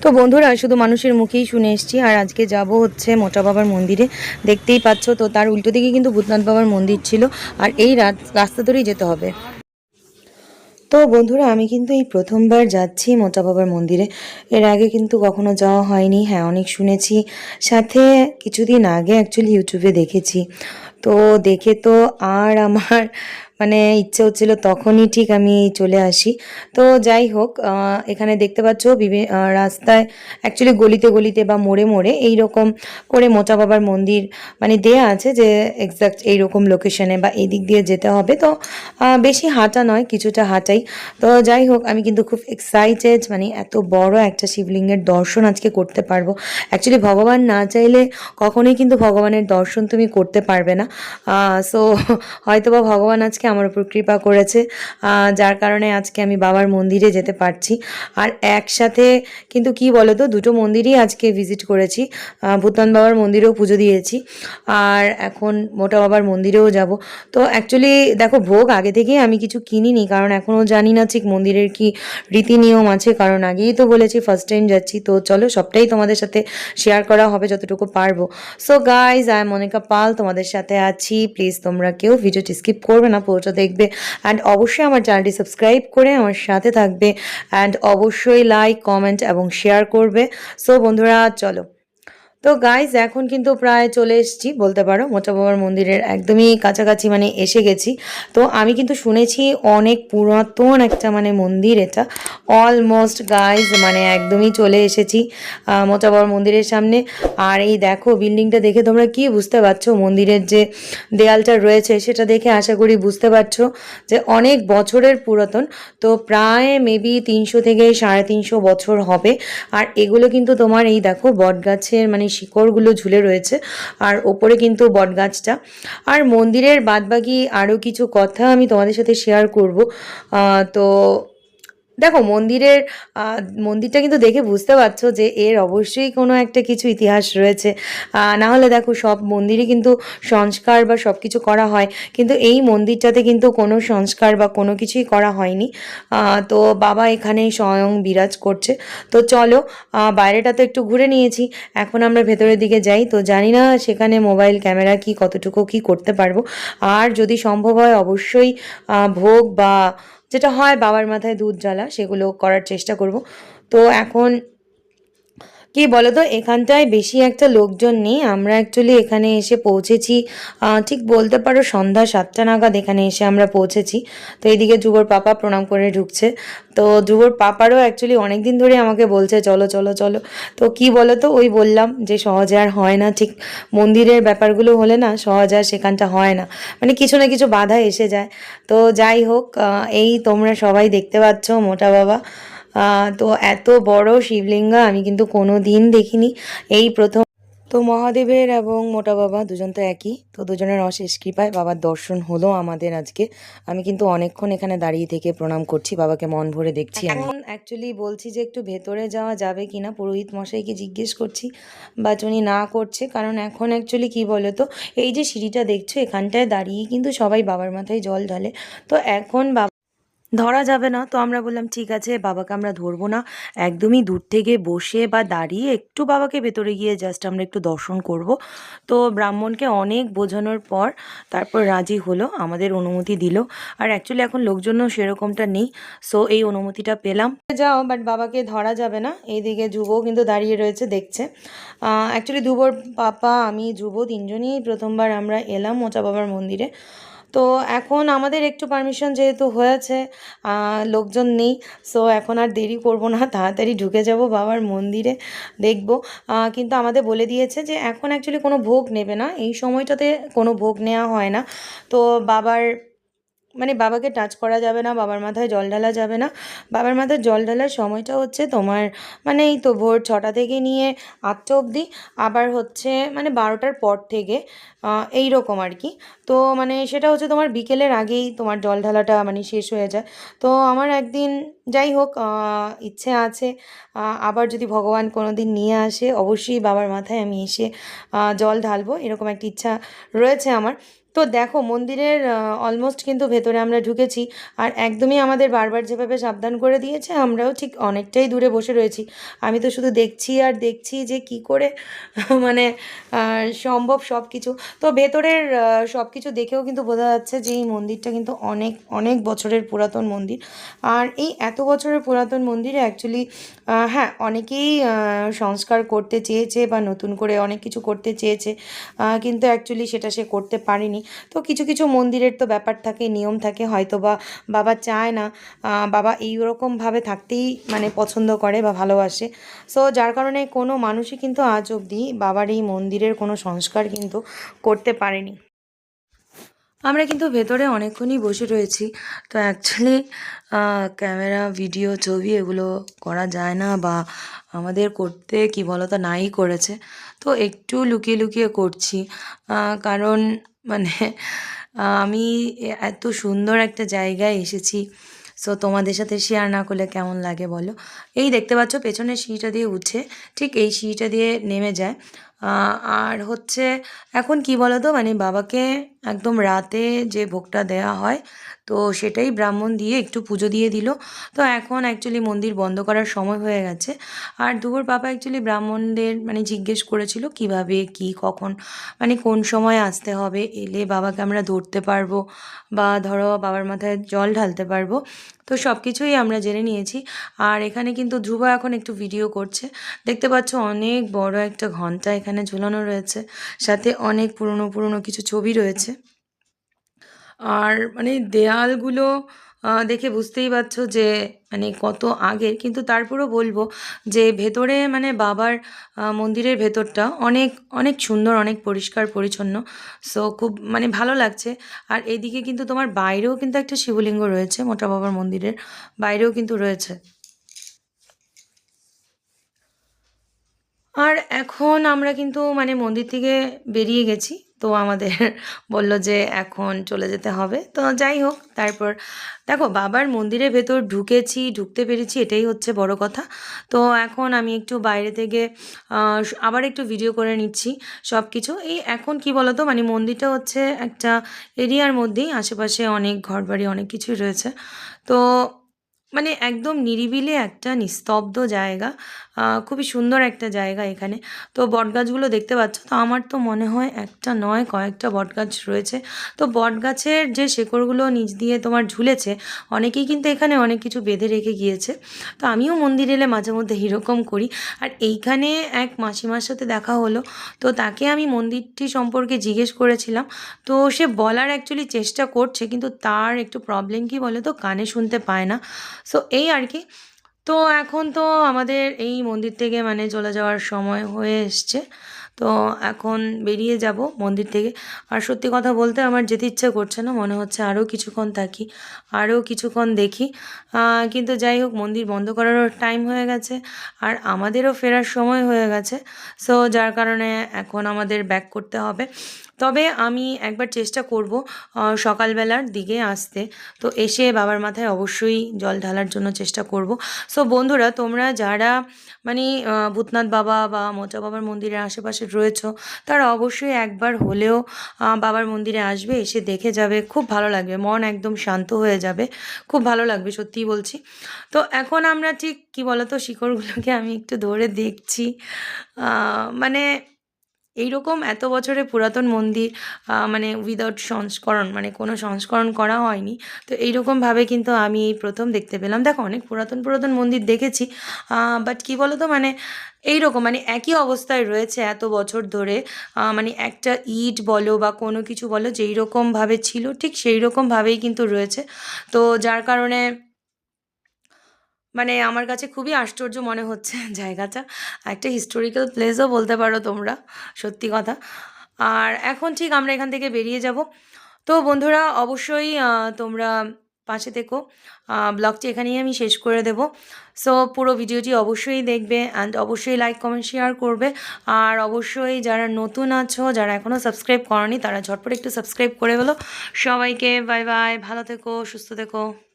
তো বন্ধুরা, শুধু মানুষের মুখেই শুনে এসেছি। আর আজকে যাব হচ্ছে মোটা বাবার মন্দিরে। দেখতেই পাচ্ছ তো, তার উল্টো দিকে কিন্তু ভূতনাথ বাবার মন্দির ছিল। আর এই রাত- রাস্তা ধরেই যেতে হবে। তো বন্ধুরা, আমি কিন্তু এই প্রথমবার যাচ্ছি মোটা বাবার মন্দিরে। এর আগে কিন্তু কখনো যাওয়া হয়নি। হ্যাঁ অনেক শুনেছি। সাথে কিছুদিন আগে অ্যাকচুয়ালি ইউটিউবে দেখেছি। তো দেখে তো আর আমার মানে ইচ্ছে হচ্ছিল তখনই ঠিক আমি চলে আসি। তো যাই হোক এখানে দেখতে পাচ্ছ বিভি রাস্তায় অ্যাকচুয়ালি গলিতে গলিতে বা মোড়ে মোড়ে এই রকম করে মোচা বাবার মন্দির মানে দেয়া আছে যে এক্সাক্ট এইরকম লোকেশনে বা এই দিক দিয়ে যেতে হবে। তো বেশি হাঁটা নয়, কিছুটা হাঁটাই। তো যাই হোক, আমি কিন্তু খুব এক্সাইটেড মানে এত বড় একটা শিবলিঙ্গের দর্শন আজকে করতে পারব। অ্যাকচুয়ালি ভগবান না চাইলে কখনোই কিন্তু ভগবানের দর্শন তুমি করতে পারবে না। সো হয়তোবা ভগবান আজকে আমার উপর কৃপা করেছে। যার কারণে আজকে আমি বাবার মন্দিরে যেতে পারছি। আর একসাথে কিন্তু কি বলো তো দুটো মন্দিরই আজকে ভিজিট করেছি। ভূতান বাবার মন্দিরেও পুজো দিয়েছি। আর এখন মোটা বাবার মন্দিরেও যাব। তো অ্যাকচুয়ালি দেখো, ভোগ আগে থেকেই আমি কিছু কিনিনি, কারণ এখনও জানি না ঠিক মন্দিরের কি রীতি নিয়ম আছে, কারণ আগেই তো বলেছি ফার্স্ট টাইম যাচ্ছি। তো চলো, সবটাই তোমাদের সাথে শেয়ার করা হবে যতটুকু পারব। So guys I Monika Pal তোমাদের সাথে আছি প্লিজ তোমরা কেউ ভিডিওটি স্কিপ করবে না, পুরোটা দেখবে। অ্যান্ড অবশ্যই আমার চ্যানেলটি সাবস্ক্রাইব করে আমার সাথে থাকবে। অ্যান্ড অবশ্যই লাইক কমেন্ট এবং শেয়ার করবে। সো বন্ধুরা, চলো। তো গাইজ এখন কিন্তু প্রায় চলে এসেছি, বলতে পারো মোচা বাবার মন্দিরের একদমই কাছাকাছি মানে এসে গেছি। তো আমি কিন্তু শুনেছি অনেক পুরাতন একটা মানে মন্দির এটা। অলমোস্ট গাইজ মানে একদমই চলে এসেছি মোচা বাবার মন্দিরের সামনে। আর এই দেখো বিল্ডিংটা দেখে তোমরা কি বুঝতে পারছ? মন্দিরের যে দেয়ালটা রয়েছে, সেটা দেখে আশা করি বুঝতে পারছ যে অনেক বছরের পুরাতন। তো প্রায় মেবি তিনশো থেকে সাড়ে তিনশো বছর হবে। আর এগুলো কিন্তু তোমার এই দেখো বটগাছের মানে শিকড়গুলো ঝুলে রয়েছে। আর ওপরে কিন্তু বটগাছটা। আর মন্দিরের বাদবাকি আরও কিছু কথা আমি তোমাদের সাথে শেয়ার করব। তো দেখো, মন্দিরের মন্দিরটা কিন্তু দেখে বুঝতে পারছ যে এর অবশ্যই কোনো একটা কিছু ইতিহাস রয়েছে। না হলে দেখো, সব মন্দিরে কিন্তু সংস্কার বা সব কিছু করা হয়। কিন্তু এই মন্দিরটাতে কিন্তু কোনো সংস্কার বা কোনো কিছুই করা হয়নি। তো বাবা এখানে স্বয়ং বিরাজ করছে। তো চলো বাইরেটা তো একটু ঘুরে নিয়েছি। এখন আমরা ভেতরের দিকে যাই। তো জানি না সেখানে মোবাইল ক্যামেরা কি, কতটুকু কি করতে পারব। আর যদি সম্ভব হয়, অবশ্যই ভোগ বা যেটা হয় বাবার মাথায় দুধ জ্বালা সেগুলো করার চেষ্টা করব। তো এখন কি বলতো, এখানটায় বেশি একটা লোকজন নেই। আমরা অ্যাকচুয়ালি এখানে এসে পৌঁছেছি। ঠিক বলতে পারো সন্ধ্যা সাতটা নাগাদ এখানে এসে আমরা পৌঁছেছি। তো এইদিকে যুবর পাপা প্রণাম করে ঢুকছে। তো যুবর পাপারও অ্যাকচুয়ালি অনেক দিন ধরে আমাকে বলছে, চলো চলো চলো। তো কি বলো তো ওই বললাম যে সহজে আর হয় না। ঠিক মন্দিরের ব্যাপারগুলো হলে না সহজে আর সেখানটা হয় না। মানে কিছু না কিছু বাধা এসে যায়। তো যাই হোক এই তোমরা সবাই দেখতে পাচ্ছ, মোটা বাবা। তো এত বড় শিবলিঙ্গ আমি কিন্তু কোনো দিন দেখিনি। এই প্রথম তো মহাদেবের এবং মোটা বাবা দুজন তো একই, তো দুজনের অশেষ কৃপায় বাবার দর্শন হলো আমাদের আজকে। আমি কিন্তু অনেকক্ষণ এখানে দাঁড়িয়ে থেকে প্রণাম করছি, বাবাকে মন ভরে দেখছি এখন অ্যাকচুয়ালি বলছি যে একটু ভেতরে যাওয়া যাবে কি না পুরোহিত মশাইকে জিজ্ঞেস করছি, বা উনি না করছে, কারণ এখন অ্যাকচুয়ালি কি বলো তো এই যে সিঁড়িটা দেখছ, এখানটায় দাঁড়িয়ে কিন্তু সবাই বাবার মাথায় জল ঢালে। তো এখন ধরা যাবে না। তো আমরা বললাম, ঠিক আছে, বাবাকে আমরা ধরবো না। একদমই দূর থেকে বসে বা দাঁড়িয়ে একটু বাবাকে ভেতরে গিয়ে জাস্ট আমরা একটু দর্শন করব। তো ব্রাহ্মণকে অনেক বোঝানোর পর তারপর রাজি হলো, আমাদের অনুমতি দিল। আর অ্যাকচুয়ালি এখন লোকজনও সেরকমটা নেই সো এই অনুমতিটা পেলাম। যাও বাট বাবাকে ধরা যাবে না। এইদিকে যুবও কিন্তু দাঁড়িয়ে রয়েছে, দেখছে। অ্যাকচুয়ালি যুবর পাপা, আমি যুব তিনজনই প্রথমবার আমরা এলাম মোচা বাবার মন্দিরে। তো এখন আমাদের একটু পারমিশন যেহেতু হয়েছে লোকজন নেই সো এখন আর দেরি করব না, তাড়াতাড়ি ঢুকে যাব বাবার মন্দিরে, দেখব। কিন্তু আমাদের বলে দিয়েছে যে এখন অ্যাকচুয়ালি কোনো ভোগ নেবে না, এই সময়টাতে কোনো ভোগ নেওয়া হয় না। তো বাবার মানে বাবাকে টাচ করা যাবে না, বাবার মাথায় জল ঢালা যাবে না। বাবার মাথায় জল ঢালার সময়টা হচ্ছে তোমার মানে এই তো ভোর ছটা থেকে নিয়ে আটটা অবধি, আবার হচ্ছে মানে বারোটার পর থেকে এই রকম আর কি। তো মানে সেটা হচ্ছে তোমার বিকেলের আগেই তোমার জল ঢালাটা মানে শেষ হয়ে যায়। তো আমার একদিন যাই হোক ইচ্ছে আছে আবার যদি ভগবান কোনো দিন নিয়ে আসে, অবশ্যই বাবার মাথায় আমি এসে জল ঢালবো, এরকম একটা ইচ্ছা রয়েছে আমার। তো দেখো, মন্দিরের অলমোস্ট কিন্তু ভেতরে আমরা ঢুকেছি। আর একদমই আমাদের বারবার যেভাবে সাবধান করে দিয়েছে, আমরাও ঠিক অনেকটাই দূরে বসে রয়েছি। আমি তো শুধু দেখছি আর দেখছি যে কি করে মানে সম্ভব সব কিছু তো ভেতরের সব কিছু দেখেও কিন্তু বোঝা যাচ্ছে যে এই মন্দিরটা কিন্তু অনেক অনেক বছরের পুরাতন মন্দির। আর এই এত বছরের পুরাতন মন্দিরে অ্যাকচুয়ালি হ্যাঁ অনেকেই সংস্কার করতে চেয়েছে বা নতুন করে অনেক কিছু করতে চেয়েছে কিন্তু অ্যাকচুয়ালি সেটা সে করতে পারেনি। তো কিছু কিছু মন্দিরের তো ব্যাপার থাকে, নিয়ম থাকে হয়তো বা বাবা চায় না বাবা এইরকমভাবে থাকতেই মানে পছন্দ করে বা ভালোবাসে। সো যার কারণে কোনো মানুষই কিন্তু আজ অবধি বাবার এই মন্দিরের কোনো সংস্কার কিন্তু করতে পারেনি। আমরা কিন্তু ভেতরে অনেকক্ষণই বসে রয়েছি। তো অ্যাকচুয়ালি ক্যামেরা ভিডিও ছবি এগুলো করা যায় না বা আমাদের করতে কি বলতো, নাই করেছে। তো একটু লুকিয়ে লুকিয়ে করছি। কারণ মানে আমি এত সুন্দর একটা জায়গায় এসেছি। সো তোমাদের সাথে শেয়ার না করলে কেমন লাগে বলো? এই দেখতে পাচ্ছ, পেছনের সিঁড়িটা দিয়ে উঠছে। ঠিক এই সিঁড়িটা দিয়ে নেমে যায়। আর হচ্ছে এখন কি বলো তো মানে বাবাকে একদম রাতে যে ভোগটা দেওয়া হয়, তো সেটাই ব্রাহ্মণ দিয়ে একটু পুজো দিয়ে দিল। তো এখন অ্যাকচুয়ালি মন্দির বন্ধ করার সময় হয়ে গেছে। আর দুপুর বাবা অ্যাকচুয়ালি ব্রাহ্মণদের মানে জিজ্ঞেস করেছিল কীভাবে, কি, কখন মানে কোন সময় আসতে হবে? এলে বাবাকে আমরা ধরতে পারব বা ধরো বাবার মাথায় জল ঢালতে পারব। তো সব কিছুই আমরা জেনে নিয়েছি। আর এখানে কিন্তু ধ্রুব এখন একটু ভিডিও করছে। দেখতে পাচ্ছ অনেক বড় একটা ঘণ্টা এখানে ঝুলানো রয়েছে। সাথে অনেক পুরনো পুরনো কিছু ছবি রয়েছে। আর মানে দেয়ালগুলো দেখে বুঝতেই পারছ যে মানে কত আগের। কিন্তু তারপরেও বলব যে, ভেতরে মানে বাবার মন্দিরের ভেতরটা অনেক অনেক সুন্দর, অনেক পরিষ্কার, পরিচ্ছন্ন। সো খুব মানে ভালো লাগছে। আর এদিকে কিন্তু তোমার বাইরেও কিন্তু একটা শিবলিঙ্গ রয়েছে, মোটা বাবার মন্দিরের। বাইরেও কিন্তু রয়েছে। আর এখন আমরা কিন্তু মানে মন্দির থেকে বেরিয়ে গেছি। তো আমাদের বলল যে এখন চলে যেতে হবে। তো যাই হোক, তারপর দেখো বাবার মন্দিরের ভেতর ঢুকেছি, ঢুকতে পেরেছি, এটাই হচ্ছে বড় কথা। তো এখন আমি একটু বাইরে থেকে আবার একটু ভিডিও করে নিচ্ছি সব কিছু এই এখন কি বলতো মানে মন্দিরটা হচ্ছে একটা এরিয়ার মধ্যেই, আশেপাশে অনেক ঘরবাড়ি, অনেক কিছুই রয়েছে। তো মানে একদম নিরিবিলি একটা নিস্তব্ধ জায়গা খুবই সুন্দর একটা জায়গা এখানে। তো বটগাছগুলো দেখতে পাচ্ছ, তো আমার তো মনে হয় একটা নয়, কয়েকটা বটগাছ রয়েছে। তো বটগাছের যে শেকড়গুলো নিচ দিয়ে তোমার ঝুলেছে, অনেকেই কিন্তু এখানে অনেক কিছু বেঁধে রেখে গিয়েছে। তো আমিও মন্দির এলে মাঝে মধ্যে এরকম করি। আর এইখানে এক মাসিমার সাথে দেখা হলো, তো তাকে আমি মন্দিরটি সম্পর্কে জিজ্ঞেস করেছিলাম। তো সে বলার অ্যাকচুয়ালি চেষ্টা করছে, কিন্তু তার একটু প্রবলেম কি বলে তো কানে শুনতে পায় না। সো এই আর কি। তো এখন তো আমাদের এই মন্দির থেকে মানে চলে যাওয়ার সময় হয়ে এসছে। তো এখন বেরিয়ে যাব মন্দির থেকে। আর সত্যি কথা বলতে আমার যেতে ইচ্ছে করছে না, মনে হচ্ছে আরও কিছুক্ষণ থাকি, আরও কিছুক্ষণ দেখি। কিন্তু যাই হোক, মন্দির বন্ধ করারও টাইম হয়ে গেছে, আর আমাদেরও ফেরার সময় হয়ে গেছে। সো যার কারণে এখন আমাদের ব্যাক করতে হবে। তবে আমি একবার চেষ্টা করব সকালবেলার দিকে আসতে। তো এসে বাবার মাথায় অবশ্যই জল ঢালার জন্য চেষ্টা করব। সো বন্ধুরা, তোমরা যারা মানে ভূতনাথ বাবা বা মোচা বাবার মন্দিরের আশেপাশে রয়েছো, তারা অবশ্যই একবার হলেও বাবার মন্দিরে আসবে, এসে দেখে যাবে। খুব ভালো লাগবে, মন একদম শান্ত হয়ে যাবে। খুব ভালো লাগবে, সত্যিই বলছি। তো এখন আমরা ঠিক, কি বলতো, শিকড়গুলোকে আমি একটু ধরে দেখছি। মানে এইরকম এত বছরে পুরাতন মন্দির মানে উইদাউট সংস্করণ মানে কোনো সংস্করণ করা হয়নি। তো এইরকমভাবে কিন্তু আমি এই প্রথম দেখতে পেলাম। দেখো, অনেক পুরাতন পুরাতন মন্দির দেখেছি বাট কি বলো তো মানে এইরকম মানে একই অবস্থায় রয়েছে এত বছর ধরে মানে একটা ইট বলো বা কোনো কিছু বলো যেই রকমভাবে ছিল, ঠিক সেই রকমভাবেই কিন্তু রয়েছে। তো যার কারণে মানে আমার কাছে খুবই আশ্চর্য মনে হচ্ছে জায়গাটা। একটা হিস্টোরিক্যাল প্লেসও বলতে পারো তোমরা, সত্যি কথা। আর এখন ঠিক আমরা এখান থেকে বেরিয়ে যাব। তো বন্ধুরা, অবশ্যই তোমরা পাশে থেকো। ব্লগটি এখানেই আমি শেষ করে দেব। সো পুরো ভিডিওটি অবশ্যই দেখবে অ্যান্ড অবশ্যই লাইক কমেন্ট শেয়ার করবে। আর অবশ্যই যারা নতুন আছো, যারা এখনও সাবস্ক্রাইব করনি, তারা ঝটপট একটু সাবস্ক্রাইব করে বলো সবাইকে বাই বাই ভালো থেকো, সুস্থ থেকো।